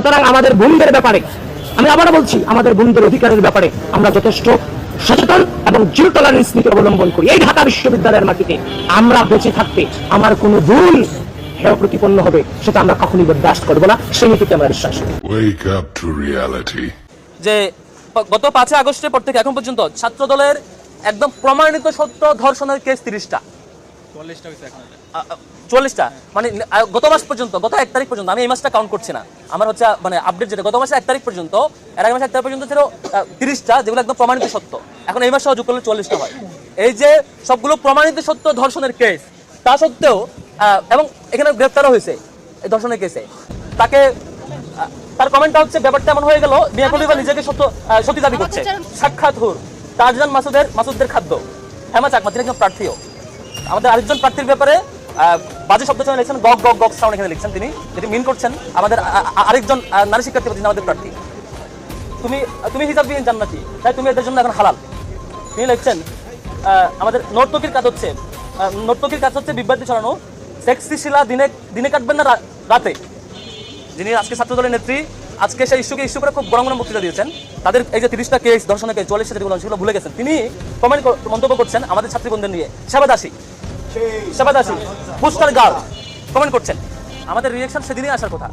সুতরাং আমাদের বোনদের ব্যাপারে আমি আবারও বলছি আমাদের বোনদের অধিকারের ব্যাপারে আমরা যথেষ্ট সচেতন এবং জিরো টলারেন্স নীতি অবলম্বন করি। এই ঢাকা বিশ্ববিদ্যালয়ের মাটিতে আমরা বেঁচে থাকতে আমার কোনো ভুল হেয় প্রতিপন্ন হবে সেটা আমরা কখনই বরদাস্ত করব না। সেই নীতিতে আমরা বিশ্বাস করি. যে গত পাঁচই আগস্টের পর থেকে এখন পর্যন্ত ছাত্র দলের একদম প্রমাণিত সত্য ধর্ষণের কেস তিরিশটা। চল্লিশটা মানে গত মাস পর্যন্ত গত এক তারিখ পর্যন্ত আমি এই মাসটা কাউন্ট করছি না। আমার হচ্ছে মানে আপডেট যেটা গত মাসে এক তারিখ পর্যন্ত এর আগে মাসে এক তারিখ পর্যন্ত ছিল তিরিশটা যেগুলো একদম প্রমাণিত সত্য। এখন এই মাসে যোগ করলে চল্লিশটা হয়। এই যে সবগুলো প্রমাণিত সত্য ধর্ষণের কেস তা সত্ত্বেও এবং এখানে গ্রেপ্তারও হয়েছে এই ধর্ষণের কেসে তাকে আহ, তার কমেন্টটা হচ্ছে ব্যাপারটা এমন হয়ে গেল খলিফা নিজেকে সত্য সত্যি দাবি করছে। সাক্ষাৎ হুর তাজজান মাসুদের মাসুদদের খাদ্য। হেমা চাকমা তিনি একজন প্রার্থীও। আমাদের আরেকজন প্রার্থীর ব্যাপারে বাজে শব্দ চয়ন লিখছেন গগ গগ গগ সাউন্ড এখানে লিখছেন তিনি, যেটি মিন করছেন আমাদের আরেকজন নারী শিক্ষার্থী আমাদের প্রার্থী। তুমি তুমি হিসাববিহীন জান্নাতি, তাই তুমি এদের জন্য এখন হালাল। তিনি লিখছেন আমাদের নর্তকীর কাজ হচ্ছে নর্তকীর কাজ হচ্ছে বিভ্রান্তি ছড়ানো সেক্সি শিলা দিনে দিনে কাটবেন না রাতে। যিনি আজকে ছাত্র দলের নেত্রী, আজকে সেই ইস্যুকে, ইস্যু করে খুব বড় বড় বক্তৃতা দিয়েছেন। তাদের এই যে তিরিশটা কেস ধর্ষণের কেস চল্লিশটা যেগুলো সেগুলো ভুলে গেছেন। তিনি কমেন্ট মন্তব্য করছেন আমাদের ছাত্রীবন্ধের নিয়ে। সেবাদাসী সেবাদাসী পুষ্কর গার্ল কমেন্ট করছেন আমাদের রিয়েকশন সেদিনই আসার কথা